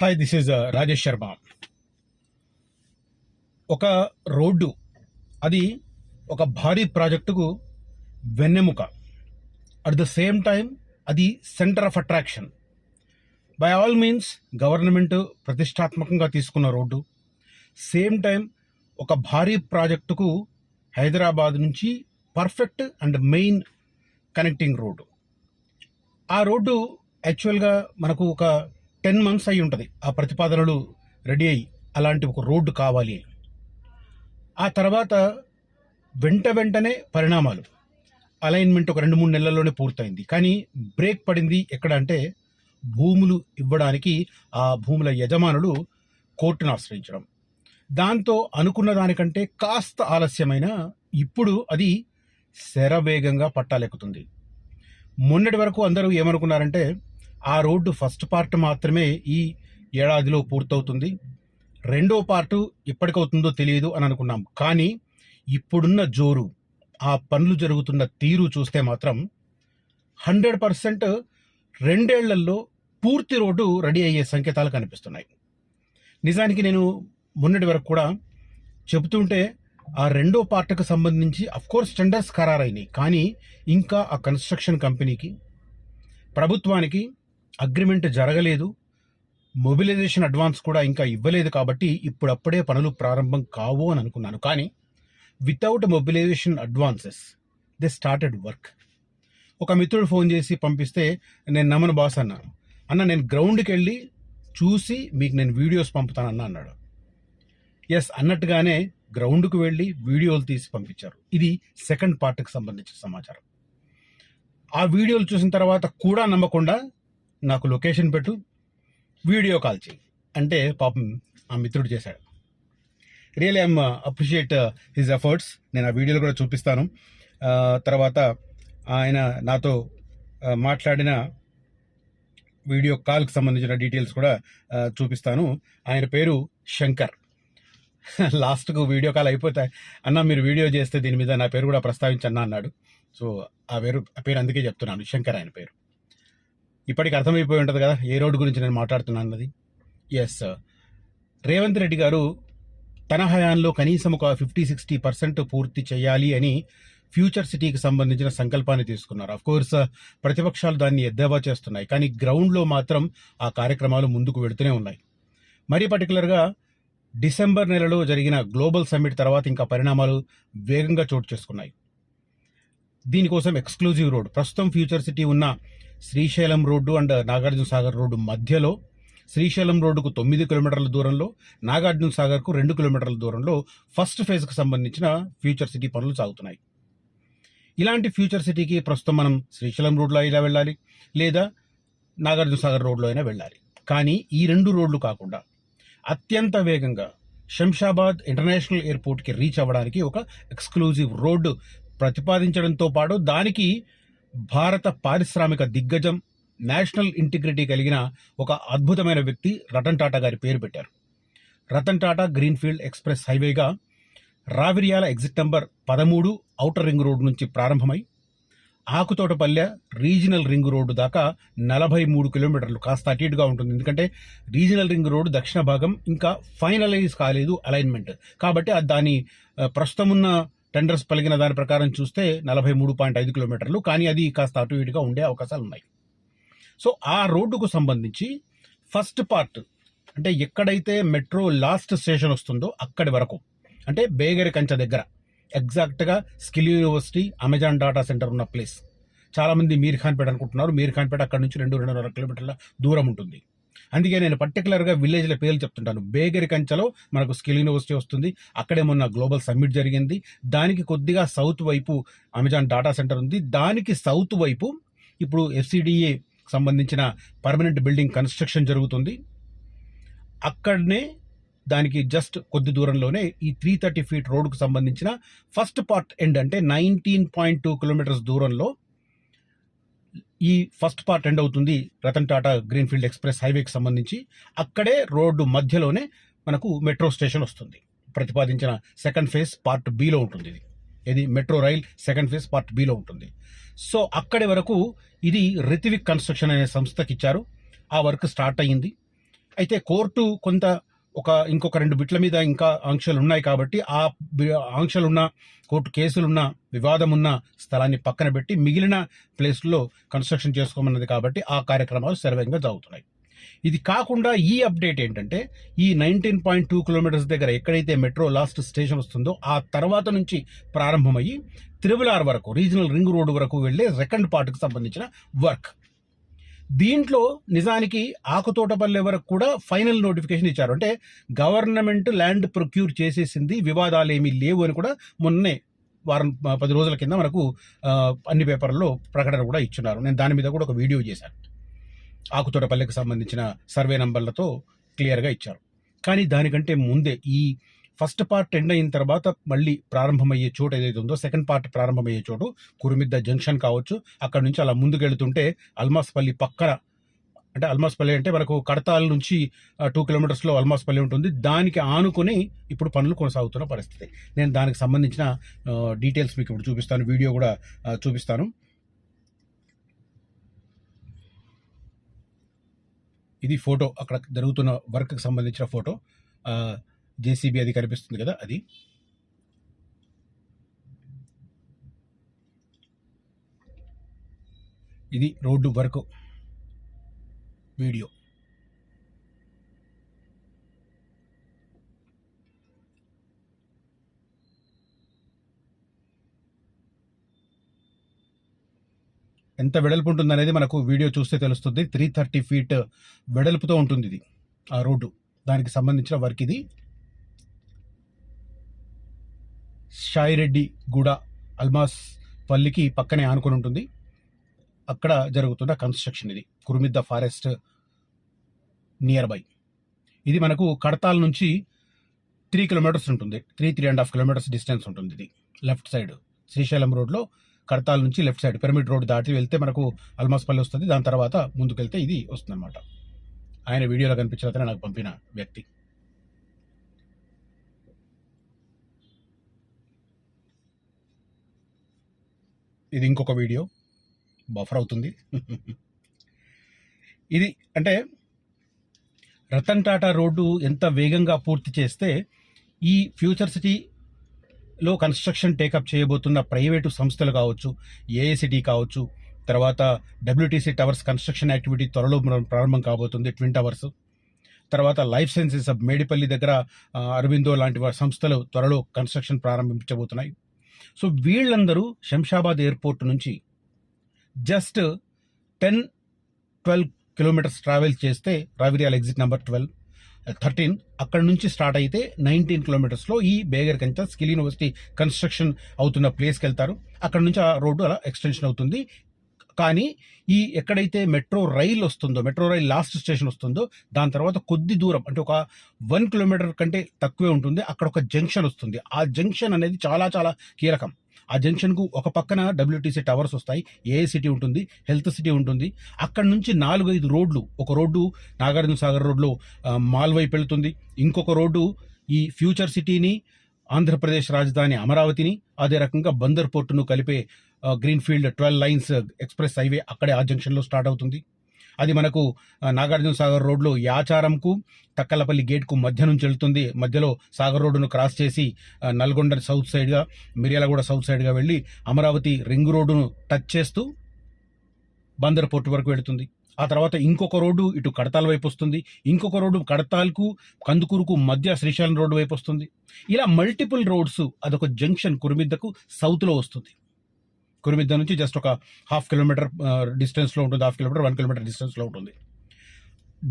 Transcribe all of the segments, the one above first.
Hi this is Rajesh Sharma ఒక road అది ఒక భారీ ప్రాజెక్టుకు వెన్నెముక. అట్ ద సేమ్ టైం అది centre of attraction by all means government ప్రతిష్టాత్మకంగా తీసుకున్న రోడ్డు. సేమ్ టైం ఒక భారీ ప్రాజెక్టుకు హైదరాబాద్ నుంచి perfect and main connecting road. ఆ రోడ్డు యాక్చువల్గా మనకు ఒక టెన్ మంత్స్ అయి ఉంటుంది. ఆ ప్రతిపాదనలు రెడీ అయ్యి అలాంటి ఒక రోడ్డు కావాలి. ఆ తర్వాత వెంట వెంటనే పరిణామాలు. అలైన్మెంట్ ఒక రెండు మూడు నెలల్లోనే పూర్తయింది. కానీ బ్రేక్ పడింది ఎక్కడ అంటే భూములు ఇవ్వడానికి ఆ భూముల యజమానులు కోర్టును ఆశ్రయించడం. దాంతో అనుకున్న దానికంటే కాస్త ఆలస్యమైన ఇప్పుడు అది శరవేగంగా పట్టాలెక్కుతుంది. మొన్నటి వరకు అందరూ ఏమనుకున్నారంటే ఆ రోడ్డు ఫస్ట్ పార్ట్ మాత్రమే ఈ ఏడాదిలో పూర్తవుతుంది. రెండో పార్టు ఎప్పటికవుతుందో తెలియదు అని అనుకున్నాం. కానీ ఇప్పుడున్న జోరు ఆ పనులు జరుగుతున్న తీరు చూస్తే మాత్రం హండ్రెడ్ పర్సెంట్ రెండేళ్ళలో పూర్తి రోడ్డు రెడీ అయ్యే సంకేతాలు కనిపిస్తున్నాయి. నిజానికి నేను మొన్నటి వరకు కూడా చెబుతుంటే ఆ రెండో పార్ట్కు సంబంధించి అఫ్కోర్స్ టెండర్స్ ఖరారైనాయి. కానీ ఇంకా ఆ కన్స్ట్రక్షన్ కంపెనీకి ప్రభుత్వానికి అగ్రిమెంట్ జరగలేదు. మొబిలైజేషన్ అడ్వాన్స్ కూడా ఇంకా ఇవ్వలేదు కాబట్టి ఇప్పుడప్పుడే పనులు ప్రారంభం కావు అని అనుకున్నాను. కానీ without mobilisation advances they started work ఒక మిత్రుడు ఫోన్ చేసి పంపిస్తే నేను నమ్మను బాస్ అన్నాను. అన్న నేను గ్రౌండ్కి వెళ్ళి చూసి మీకు నేను వీడియోస్ పంపుతానన్న అన్నాడు. ఎస్ అన్నట్టుగానే గ్రౌండ్కు వెళ్ళి వీడియోలు తీసి పంపించారు. ఇది సెకండ్ పార్ట్కి సంబంధించిన సమాచారం. ఆ వీడియోలు చూసిన తర్వాత కూడా నమ్మకుండా నాకు లొకేషన్ పెట్టు వీడియో కాల్ చేయి అంటే పాపం ఆ మిత్రుడు చేశాడు. Real I'm appreciate his efforts నేను ఆ వీడియోలు కూడా చూపిస్తాను. తర్వాత ఆయన నాతో మాట్లాడిన వీడియో కాల్కి సంబంధించిన డీటెయిల్స్ కూడా చూపిస్తాను. ఆయన పేరు శంకర్. లాస్ట్కు వీడియో కాల్ అయిపోతే అన్న మీరు వీడియో చేస్తే దీని మీద నా పేరు కూడా ప్రస్తావించన్నా అన్నాడు. సో ఆ పేరు ఆ పేరు అందుకే చెప్తున్నాను. శంకర్ ఆయన పేరు. ఇప్పటికి అర్థమైపోయి ఉంటుంది కదా ఏ రోడ్డు గురించి నేను మాట్లాడుతున్నాను అన్నది. ఎస్ రేవంత్ రెడ్డి గారు తన హయాంలో కనీసం ఒక ఫిఫ్టీ సిక్స్టీ పర్సెంట్ పూర్తి చేయాలి అని ఫ్యూచర్ సిటీకి సంబంధించిన సంకల్పాన్ని తీసుకున్నారు. అఫ్ కోర్స్ ప్రతిపక్షాలు దాన్ని ఎద్దేవా చేస్తున్నాయి కానీ గ్రౌండ్లో మాత్రం ఆ కార్యక్రమాలు ముందుకు వెడుతూనే ఉన్నాయి. మరీ పర్టికులర్గా డిసెంబర్ నెలలో జరిగిన గ్లోబల్ సమ్మిట్ తర్వాత ఇంకా పరిణామాలు వేగంగా చోటు చేసుకున్నాయి. దీనికోసం ఎక్స్క్లూజివ్ రోడ్ ప్రస్తుతం ఫ్యూచర్ సిటీ ఉన్న Srisailam road and Nagarjuna Sagar road మధ్యలో శ్రీశైలం రోడ్డుకు తొమ్మిది కిలోమీటర్ల దూరంలో నాగార్జున సాగర్కు రెండు కిలోమీటర్ల దూరంలో ఫస్ట్ ఫేజ్కి సంబంధించిన ఫ్యూచర్ సిటీ పనులు సాగుతున్నాయి. ఇలాంటి ఫ్యూచర్ సిటీకి ప్రస్తుతం మనం శ్రీశైలం రోడ్లో అయినా వెళ్ళాలి లేదా నాగార్జున సాగర్ రోడ్లో అయినా వెళ్ళాలి. కానీ ఈ రెండు రోడ్లు కాకుండా అత్యంత వేగంగా శంషాబాద్ ఇంటర్నేషనల్ ఎయిర్పోర్ట్కి రీచ్ అవ్వడానికి ఒక ఎక్స్క్లూజివ్ రోడ్డు ప్రతిపాదించడంతో పాటు దానికి భారత పారిశ్రామిక దిగ్గజం నేషనల్ ఇంటిగ్రిటీ కలిగిన ఒక అద్భుతమైన వ్యక్తి రతన్ టాటా గారి పేరు పెట్టారు. రతన్ టాటా గ్రీన్ఫీల్డ్ ఎక్స్ప్రెస్ హైవేగా రావిరియాల ఎగ్జిట్ నంబర్ పదమూడు ఔటర్ రింగ్ రోడ్ నుంచి ప్రారంభమై ఆకుతోటపల్లె రీజనల్ రింగ్ రోడ్డు దాకా నలభై మూడు కిలోమీటర్లు కాస్త అటు ఇటుగా ఉంటుంది. ఎందుకంటే రీజనల్ రింగ్ రోడ్డు దక్షిణ భాగం ఇంకా ఫైనలైజ్ కాలేదు అలైన్మెంట్. కాబట్టి అది దాని ప్రస్తుతం ఉన్న టెండర్స్ పలిగిన దాని ప్రకారం చూస్తే నలభై మూడు పాయింట్ ఐదు కిలోమీటర్లు కానీ అది కాస్త అటు ఇటుగా ఉండే అవకాశాలు ఉన్నాయి. సో ఆ రోడ్డుకు సంబంధించి ఫస్ట్ పార్ట్ అంటే ఎక్కడైతే మెట్రో లాస్ట్ స్టేషన్ వస్తుందో అక్కడి వరకు అంటే బేగరి కంచె దగ్గర ఎగ్జాక్ట్గా skill university Amazon data centre ఉన్న ప్లేస్. చాలామంది మీర్ ఖాన్పేట అనుకుంటున్నారు. మీర్ ఖాన్పేట అక్కడ నుంచి రెండు రెండున్నర కిలోమీటర్ల దూరం ఉంటుంది. అందుకే నేను పర్టికులర్గా విలేజ్ల పేర్లు చెప్తుంటాను. బేగరి కంచెలో మనకు స్కిల్ యూనివర్సిటీ వస్తుంది. అక్కడే మొన్న గ్లోబల్ సమ్మిట్ జరిగింది. దానికి కొద్దిగా సౌత్ వైపు అమెజాన్ డాటా సెంటర్ ఉంది. దానికి సౌత్ వైపు ఇప్పుడు ఎఫ్సిడిఏ సంబంధించిన పర్మనెంట్ బిల్డింగ్ కన్స్ట్రక్షన్ జరుగుతుంది. అక్కడనే దానికి జస్ట్ కొద్ది దూరంలోనే ఈ త్రీ థర్టీ ఫీట్ రోడ్కు సంబంధించిన ఫస్ట్ పార్ట్ ఎండ్ అంటే నైన్టీన్ పాయింట్ టూ కిలోమీటర్స్ దూరంలో ఈ ఫస్ట్ పార్ట్ ఎండ్ అవుతుంది రతన్ టాటా గ్రీన్ఫీల్డ్ ఎక్స్ప్రెస్ హైవేకి సంబంధించి. అక్కడే రోడ్డు మధ్యలోనే మనకు మెట్రో స్టేషన్ వస్తుంది. ప్రతిపాదించిన సెకండ్ ఫేజ్ పార్ట్ బిలో ఉంటుంది ఇది. ఇది metro rail second phase part below ఉంటుంది. సో అక్కడి వరకు ఇది రితివిక్ కన్స్ట్రక్షన్ అనే సంస్థకి ఇచ్చారు. ఆ వర్క్ స్టార్ట్ అయ్యింది. అయితే కోర్టు కొంత ఒక ఇంకొక రెండు బిట్ల మీద ఇంకా ఆంక్షలు ఉన్నాయి కాబట్టి ఆ ఆంక్షలున్న ఆంక్షలు ఉన్న కోర్టు కేసులున్న వివాదం ఉన్న స్థలాన్ని పక్కన పెట్టి మిగిలిన ప్లేస్లో కన్స్ట్రక్షన్ చేసుకోమన్నది కాబట్టి ఆ కార్యక్రమాలు సర్వేగంగా జరుగుతున్నాయి. ఇది కాకుండా ఈ అప్డేట్ ఏంటంటే ఈ నైన్టీన్ పాయింట్ టూ కిలోమీటర్స్ దగ్గర ఎక్కడైతే మెట్రో లాస్ట్ స్టేషన్ వస్తుందో ఆ తర్వాత నుంచి ప్రారంభమయ్యి త్రిబులార్ వరకు రీజనల్ రింగ్ రోడ్ వరకు వెళ్ళే సెకండ్ పార్ట్కి సంబంధించిన వర్క్. దీంట్లో నిజానికి ఆకుతోటపల్లె వరకు కూడా ఫైనల్ నోటిఫికేషన్ ఇచ్చారు. అంటే గవర్నమెంట్ ల్యాండ్ ప్రొక్యూర్ చేసేసింది వివాదాలు ఏమీ లేవు అని కూడా మొన్నే వారం పది రోజుల కింద మనకు అన్ని పేపర్లో ప్రకటన కూడా ఇచ్చున్నారు. నేను దాని మీద కూడా ఒక వీడియో చేశాను. ఆకుతోటపల్లెకి సంబంధించిన సర్వే నంబర్లతో క్లియర్గా ఇచ్చారు. కానీ దానికంటే ముందే ఈ ఫస్ట్ పార్ట్ ఎండ్ అయిన తర్వాత మళ్ళీ ప్రారంభమయ్యే చోటు ఏదైతే ఉందో సెకండ్ పార్ట్ ప్రారంభమయ్యే చోటు కురుమిద్ద జంక్షన్ కావచ్చు. అక్కడ నుంచి అలా ముందుకెళ్తుంటే అల్మాస్పల్లి పక్కన అంటే అల్మాస్పల్లి అంటే మనకు కడతాల నుంచి టూ కిలోమీటర్స్లో అల్మాస్పల్లి ఉంటుంది. దానికి ఆనుకొని ఇప్పుడు పనులు కొనసాగుతున్న పరిస్థితి. నేను దానికి సంబంధించిన డీటెయిల్స్ మీకు ఇప్పుడు చూపిస్తాను. వీడియో కూడా చూపిస్తాను. ఇది ఫోటో. అక్కడ జరుగుతున్న వర్క్కి సంబంధించిన ఫోటో. జేసీబీ అది కనిపిస్తుంది కదా అది. ఇది రోడ్డు వర్క్ వీడియో. ఎంత వెడల్పు ఉంటుంది అనేది మనకు వీడియో చూస్తే తెలుస్తుంది. త్రీ థర్టీ ఫీట్ వెడల్పుతో ఉంటుంది ఇది ఆ రోడ్డు. దానికి సంబంధించిన వర్క్ ఇది. షాయిరెడ్డి గూడ అల్మాస్ పల్లికి పక్కనే ఆనుకొని ఉంటుంది. అక్కడ జరుగుతున్న కన్స్ట్రక్షన్ ఇది. Kurumidda forest near by. ఇది మనకు కడతాల్ నుంచి త్రీ కిలోమీటర్స్ ఉంటుంది. Three three and half kilometres distance ఉంటుంది ఇది. లెఫ్ట్ సైడ్ శ్రీశైలం రోడ్లో కడతాల్ నుంచి లెఫ్ట్ సైడ్ పిరమిడ్ రోడ్ దాటి వెళ్తే మనకు అల్మాస్పల్లి వస్తుంది. దాని తర్వాత ముందుకెళ్తే ఇది వస్తుందన్నమాట. ఆయన వీడియోలో కనిపించిన అతనే నాకు పంపిన వ్యక్తి. ఇది ఇంకొక వీడియో. బఫర్ అవుతుంది. ఇది అంటే రతన్ టాటా రోడ్డు ఎంత వేగంగా పూర్తి చేస్తే ఈ ఫ్యూచర్ సిటీలో కన్స్ట్రక్షన్ టేకప్ చేయబోతున్న ప్రైవేటు సంస్థలు కావచ్చు ఏఐసిటీ కావచ్చు తర్వాత డబ్ల్యూటీసీ టవర్స్ కన్స్ట్రక్షన్ యాక్టివిటీ త్వరలో ప్రారంభం కాబోతుంది ట్విన్ టవర్స్ తర్వాత లైఫ్ సైన్సెస్ ఆఫ్ మేడిపల్లి దగ్గర అరవిందో లాంటి సంస్థలు త్వరలో కన్స్ట్రక్షన్ ప్రారంభించబోతున్నాయి. సో వీళ్ళందరూ శంషాబాద్ ఎయిర్పోర్ట్ నుంచి just ten twelve kilometres travel చేస్తే Raviryal exit number twelve thirteen అక్కడ నుంచి స్టార్ట్ అయితే నైన్టీన్ కిలోమీటర్స్లో ఈ Begar Kancha skill university construction అవుతున్న ప్లేస్కి వెళ్తారు. అక్కడ నుంచి ఆ రోడ్డు అలా ఎక్స్టెన్షన్ అవుతుంది. కానీ ఈ ఎక్కడైతే మెట్రో రైల్ వస్తుందో మెట్రో రైల్ లాస్ట్ స్టేషన్ వస్తుందో దాని తర్వాత కొద్ది దూరం అంటే ఒక వన్ కిలోమీటర్ కంటే తక్కువే ఉంటుంది. అక్కడ ఒక జంక్షన్ వస్తుంది. ఆ జంక్షన్ అనేది చాలా చాలా కీలకం. ఆ జంక్షన్కు ఒక పక్కన డబ్ల్యూటీసీ టవర్స్ వస్తాయి. ఏఏ సిటీ ఉంటుంది? హెల్త్ సిటీ ఉంటుంది. అక్కడ నుంచి నాలుగు ఐదు రోడ్లు ఒక రోడ్డు నాగార్జున సాగర్ రోడ్లో మాల్ వైపు వెళ్తుంది. ఇంకొక రోడ్డు ఈ ఫ్యూచర్ సిటీని ఆంధ్రప్రదేశ్ రాజధాని అమరావతిని అదే రకంగా బందర్ పోర్టును కలిపే greenfield twelve lines express highway అక్కడే ఆ జంక్షన్లో స్టార్ట్ అవుతుంది. అది మనకు నాగార్జున సాగర్ రోడ్లో యాచారంకు తక్కలపల్లి గేట్కు మధ్య నుంచి వెళ్తుంది. మధ్యలో సాగర్ రోడ్డును క్రాస్ చేసి నల్గొండ సౌత్ సైడ్గా మిర్యాలగూడ సౌత్ సైడ్గా వెళ్ళి అమరావతి రింగ్ రోడ్డును టచ్ చేస్తూ బందర్ పోర్టు వరకు వెళుతుంది. ఆ తర్వాత ఇంకొక రోడ్డు ఇటు కడతాల వైపు వస్తుంది. ఇంకొక రోడ్డు కడతాల్కు కందుకూరుకు మధ్య శ్రీశైలం రోడ్డు వైపు వస్తుంది. ఇలా మల్టిపుల్ రోడ్స్ అదొక జంక్షన్ కురుమిద్దకు సౌత్లో వస్తుంది. కురుమిద్ద నుంచి జస్ట్ ఒక హాఫ్ కిలోమీటర్ డిస్టెన్స్లో ఉంటుంది. హాఫ్ కిలోమీటర్ వన్ కిలోమీటర్ డిస్టెన్స్లో ఉంటుంది.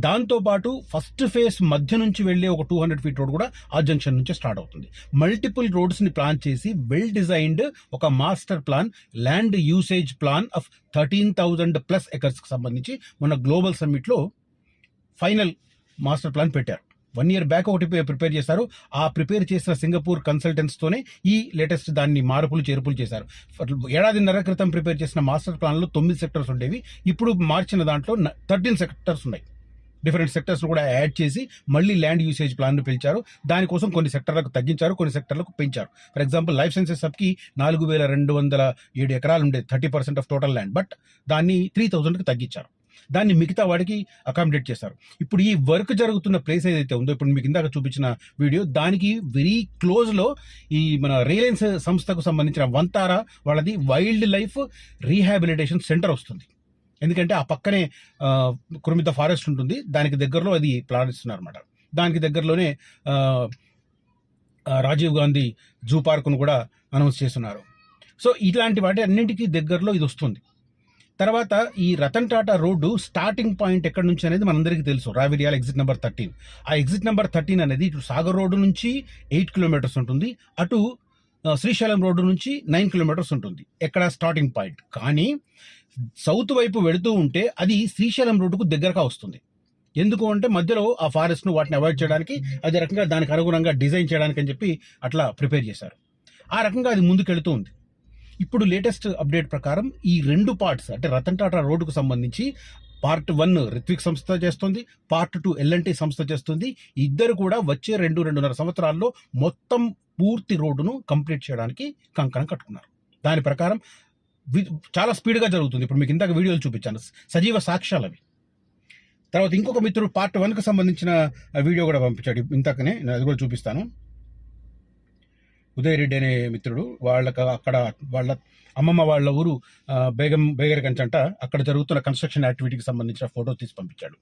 దాంతోపాటు ఫస్ట్ ఫేస్ మధ్య నుంచి వెళ్ళే ఒక టూ హండ్రెడ్ ఫీట్ రోడ్ కూడా ఆ జంక్షన్ నుంచి స్టార్ట్ అవుతుంది. మల్టిపుల్ రోడ్స్ని ప్లాన్ చేసి వెల్ డిజైన్డ్ ఒక master plan land usage plan of thirteen thousand plus ఎకర్స్కి సంబంధించి మన గ్లోబల్ సమ్మిట్లో ఫైనల్ మాస్టర్ ప్లాన్ పెట్టారు. వన్ ఇయర్ బ్యాక్ ఒకటి ప్రిపేర్ చేశారు. ఆ ప్రిపేర్ చేసిన సింగపూర్ కన్సల్టెంట్స్తోనే ఈ లేటెస్ట్ దాన్ని మార్పులు చేర్పులు చేశారు. ఏడాదిన్నర క్రితం ప్రిపేర్ చేసిన మాస్టర్ ప్లాన్లో తొమ్మిది సెక్టర్స్ ఉండేవి. ఇప్పుడు మార్చిన దాంట్లో థర్టీన్ సెక్టర్స్ ఉన్నాయి. డిఫరెంట్ సెక్టర్స్ కూడా యాడ్ చేసి మళ్ళీ ల్యాండ్ యూసేజ్ ప్లాన్ను పెంచారు దానికోసం కొన్ని సెక్టర్లకు తగ్గించారు కొన్ని సెక్టర్లకు పెంచారు. ఫర్ ఎగ్జాంపుల్ లైఫ్ సైన్సెస్ సబ్కి నాలుగు వేల రెండు వందల ఏడు ఎకరాలు ఉండేది thirty percent of total land but దాన్ని త్రీ థౌజండ్కి తగ్గించారు. దాన్ని మిగతా వాడికి అకామిడేట్ చేస్తారు. ఇప్పుడు ఈ వర్క్ జరుగుతున్న ప్లేస్ ఏదైతే ఉందో ఇప్పుడు మీకు ఇందాక చూపించిన వీడియో దానికి వెరీ క్లోజ్లో ఈ మన రిలయన్స్ సంస్థకు సంబంధించిన వంతారా వాళ్ళది వైల్డ్ లైఫ్ రీహాబిలిటేషన్ సెంటర్ వస్తుంది. ఎందుకంటే ఆ పక్కనే కురుమిత ఫారెస్ట్ ఉంటుంది. దానికి దగ్గరలో అది ప్లాన్ ఇస్తున్నారు అనమాట దానికి దగ్గరలోనే రాజీవ్ గాంధీ జూ పార్కును కూడా అనౌన్స్ చేస్తున్నారు. సో ఇలాంటి వాటి అన్నింటికీ దగ్గరలో ఇది వస్తుంది. తర్వాత ఈ Ratan Tata road starting point ఎక్కడి నుంచి అనేది మనందరికీ తెలుసు. రావిరియాల ఎగ్జిట్ నెంబర్ థర్టీన్ ఆ ఎగ్జిట్ నెంబర్ థర్టీన్ అనేది ఇటు సాగర్ రోడ్డు నుంచి ఎయిట్ కిలోమీటర్స్ ఉంటుంది. అటు శ్రీశైలం రోడ్డు నుంచి నైన్ కిలోమీటర్స్ ఉంటుంది. ఎక్కడ స్టార్టింగ్ పాయింట్ కానీ సౌత్ వైపు వెళుతూ ఉంటే అది శ్రీశైలం రోడ్డుకు దగ్గరగా వస్తుంది. ఎందుకు అంటే మధ్యలో ఆ ఫారెస్ట్ను వాటిని అవాయిడ్ చేయడానికి అదే రకంగా దానికి అనుగుణంగా డిజైన్ చేయడానికి అని చెప్పి అట్లా ప్రిపేర్ చేశారు. ఆ రకంగా అది ముందుకెళ్తూ ఉంది. ఇప్పుడు లేటెస్ట్ అప్డేట్ ప్రకారం ఈ రెండు పార్ట్స్ అంటే రతన్ టాటా రోడ్డుకు సంబంధించి పార్ట్ వన్ రిత్విక్ సంస్థ చేస్తుంది పార్ట్ టూ ఎల్ఎన్టీ సంస్థ చేస్తుంది. ఇద్దరు కూడా వచ్చే రెండు రెండున్నర సంవత్సరాల్లో మొత్తం పూర్తి రోడ్డును కంప్లీట్ చేయడానికి కంకణం కట్టుకున్నారు. దాని ప్రకారం వి- చాలా స్పీడ్గా జరుగుతుంది. ఇప్పుడు మీకు ఇందాక వీడియోలు చూపించాను. సజీవ సాక్ష్యాలు అవి. తర్వాత ఇంకొక మిత్రుడు పార్ట్ వన్కి సంబంధించిన వీడియో కూడా పంపించాడు. ఇంతకనే నేను అది కూడా చూపిస్తాను. ఉదయరెడ్డి అనే మిత్రుడు వాళ్ళకి అక్కడ వాళ్ళ అమ్మమ్మ వాళ్ళ ఊరు బేగం బేగర్ కంచంట అక్కడ జరుగుతున్న కన్స్ట్రక్షన్ యాక్టివిటీకి సంబంధించిన ఫోటో తీసి పంపించాడు.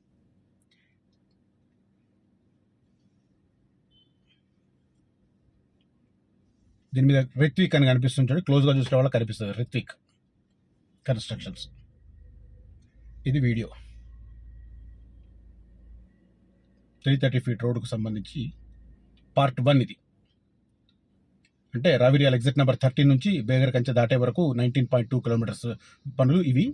దీని మీద రిత్విక్ అని కనిపిస్తుంటాడు. క్లోజ్గా చూసిన వాళ్ళకి కనిపిస్తుంది. రిత్విక్ కన్స్ట్రక్షన్స్. ఇది వీడియో. త్రీ థర్టీ ఫీట్ రోడ్కు సంబంధించి పార్ట్ వన్ ఇది. అంటే రావిరియాల ఎగ్జిట్ నెంబర్ థర్టీన్ నుంచి బేగర్ కంచె దాటే వరకు నైన్టీన్ పాయింట్ టూ కిలోమీటర్స్ పనులు ఇవి.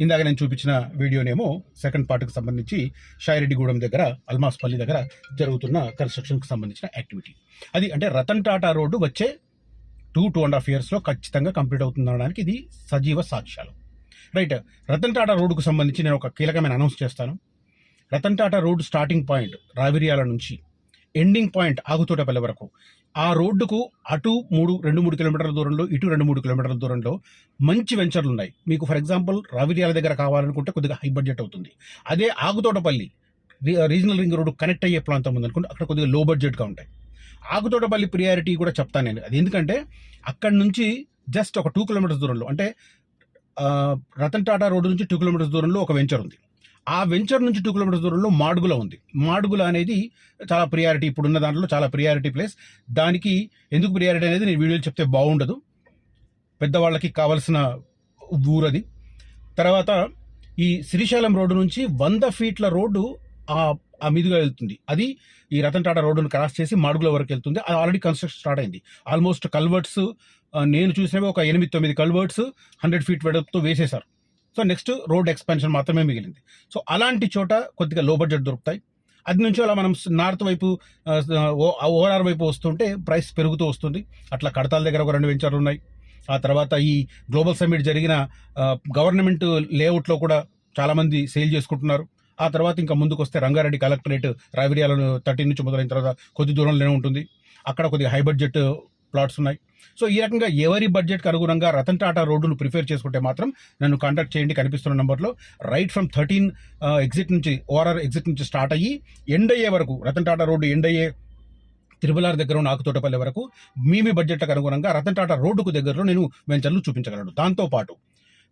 ఇందాక నేను చూపించిన వీడియోనేమో సెకండ్ పార్ట్కి సంబంధించి షాయిరెడ్డిగూడెం దగ్గర అల్మాస్పల్లి దగ్గర జరుగుతున్న కన్స్ట్రక్షన్కి సంబంధించిన యాక్టివిటీ. అది అంటే రతన్ టాటా రోడ్డు వచ్చే టూ టూ అండ్ హాఫ్ ఇయర్స్లో ఖచ్చితంగా కంప్లీట్ అవుతుంది అనడానికి ఇది సజీవ సాక్ష్యాలు. రైట్ రతన్ టాటా రోడ్డుకు సంబంధించి నేను ఒక కీలకమైన అనౌన్స్ చేస్తాను. Ratan Tata road starting point Raviryala నుంచి ఎండింగ్ పాయింట్ ఆగుతోటపల్లి వరకు. ఆ రోడ్డుకు అటు మూడు రెండు మూడు కిలోమీటర్ల దూరంలో ఇటు రెండు మూడు కిలోమీటర్ల దూరంలో మంచి వెంచర్లు ఉన్నాయి. మీకు ఫర్ ఎగ్జాంపుల్ రావిరియాల దగ్గర కావాలనుకుంటే కొద్దిగా హై బడ్జెట్ అవుతుంది. అదే Aguthotapalli regional ring road connect అయ్యే ప్రాంతం ఉందనుకుంటే అక్కడ కొద్దిగా లో బడ్జెట్గా ఉంటాయి. ఆగుతోటపల్లి ప్రియారిటీ కూడా చెప్తాను నేను. అది ఎందుకంటే అక్కడి నుంచి జస్ట్ ఒక టూ కిలోమీటర్స్ దూరంలో అంటే రతన్ టాటా రోడ్డు నుంచి టూ కిలోమీటర్స్ దూరంలో ఒక వెంచర్ ఉంది. ఆ వెంచర్ నుంచి టూ కిలోమీటర్స్ దూరంలో మాడుగుల ఉంది. మాడుగుల అనేది చాలా ప్రియారిటీ ఇప్పుడున్న దాంట్లో చాలా ప్రియారిటీ ప్లేస్ దానికి ఎందుకు ప్రియారిటీ అనేది నేను వీడియోలు చెప్తే బాగుండదు. పెద్దవాళ్ళకి కావాల్సిన ఊరది తర్వాత ఈ శ్రీశైలం రోడ్డు నుంచి వంద ఫీట్ల రోడ్డు ఆ ఆ మీదుగా వెళ్తుంది. అది ఈ రతన్ టాటా రోడ్డును క్రాస్ చేసి మాడుగుల వరకు వెళ్తుంది. అది ఆల్రెడీ కన్స్ట్రక్షన్ స్టార్ట్ అయింది. ఆల్మోస్ట్ కల్వర్ట్స్ నేను చూసినవి ఒక ఎనిమిది తొమ్మిది కల్వర్ట్స్ హండ్రెడ్ ఫీట్ వెడల్పుతో వేసేశారు. సో నెక్స్ట్ రోడ్ ఎక్స్పాన్షన్ మాత్రమే మిగిలింది. సో అలాంటి చోట కొద్దిగా లో బడ్జెట్ దొరుకుతాయి. అది నుంచి అలా మనం నార్త్ వైపు ఓఆర్ఆర్ వైపు వస్తుంటే ప్రైస్ పెరుగుతూ వస్తుంది. అట్లా కడతాల దగ్గర ఒక రెండు వెంచర్లు ఉన్నాయి. ఆ తర్వాత ఈ గ్లోబల్ సమ్మిట్ జరిగిన గవర్నమెంట్ లేఅవుట్లో కూడా చాలామంది సేల్ చేసుకుంటున్నారు. ఆ తర్వాత ఇంకా ముందుకు వస్తే రంగారెడ్డి కలెక్టరేట్ రావిరియాలను థర్టీన్ నుంచి మొదలైన తర్వాత కొద్ది దూరంలోనే ఉంటుంది. అక్కడ కొద్దిగా హై బడ్జెట్ ప్లాట్స్ ఉన్నాయి. సో ఈ రకంగా ఎవరి బడ్జెట్కి అనుగుణంగా రతన్ టాటా రోడ్డును ప్రిఫేర్ చేసుకుంటే మాత్రం నన్ను కాంటాక్ట్ చేయండి కనిపిస్తున్న నెంబర్లో రైట్ ఫ్రమ్ థర్టీన్ ఎగ్జిట్ నుంచి ఓఆర్ఆర్ ఎగ్జిట్ నుంచి స్టార్ట్ అయ్యి ఎండ్ అయ్యే వరకు రతన్ టాటా రోడ్డు ఎండ్ అయ్యే తిరుమలార్ దగ్గర ఉన్న ఆకుతోటపల్లి వరకు మీ మీ బడ్జెట్లకు అనుగుణంగా రతన్ టాటా రోడ్డుకు దగ్గరలో నేను వెంచర్లు చూపించగలను. దాంతోపాటు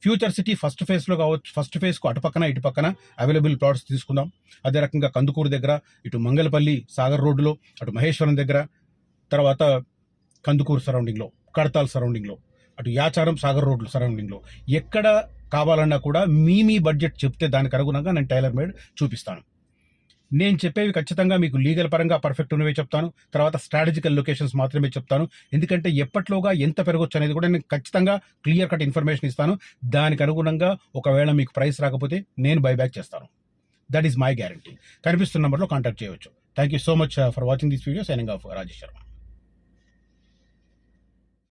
ఫ్యూచర్ సిటీ ఫస్ట్ ఫేజ్లో కావచ్చు ఫస్ట్ ఫేజ్కు అటుపక్కన ఇటు పక్కన అవైలబుల్ ప్లాట్స్ తీసుకుందాం. అదే రకంగా కందుకూరు దగ్గర ఇటు మంగళపల్లి సాగర్ రోడ్డులో అటు మహేశ్వరం దగ్గర తర్వాత కందుకూరు సరౌండింగ్లో కడతాల్ సరౌండింగ్లో అటు యాచారం సాగర్ రోడ్లు సరౌండింగ్లో. ఎక్కడ కావాలన్నా కూడా మీ మీ బడ్జెట్ చెప్తే దానికి అనుగుణంగా నేను టైలర్ మేడ్ చూపిస్తాను. నేను చెప్పేవి ఖచ్చితంగా మీకు లీగల్ పరంగా పర్ఫెక్ట్ ఉన్నవే చెప్తాను. తర్వాత స్ట్రాటజికల్ లొకేషన్స్ మాత్రమే చెప్తాను. ఎందుకంటే ఎప్పట్లోగా ఎంత పెరగొచ్చు అనేది కూడా నేను ఖచ్చితంగా క్లియర్ కట్ ఇన్ఫర్మేషన్ ఇస్తాను. దానికి అనుగుణంగా ఒకవేళ మీకు ప్రైస్ రాకపోతే నేను బైబ్యాక్ చేస్తాను. దట్ ఈస్ మై గ్యారంటీ కనిపిస్తున్న నెంబర్లో కాంటాక్ట్ చేయవచ్చు. Thank you so much for watching this video signing off Rajeshwaram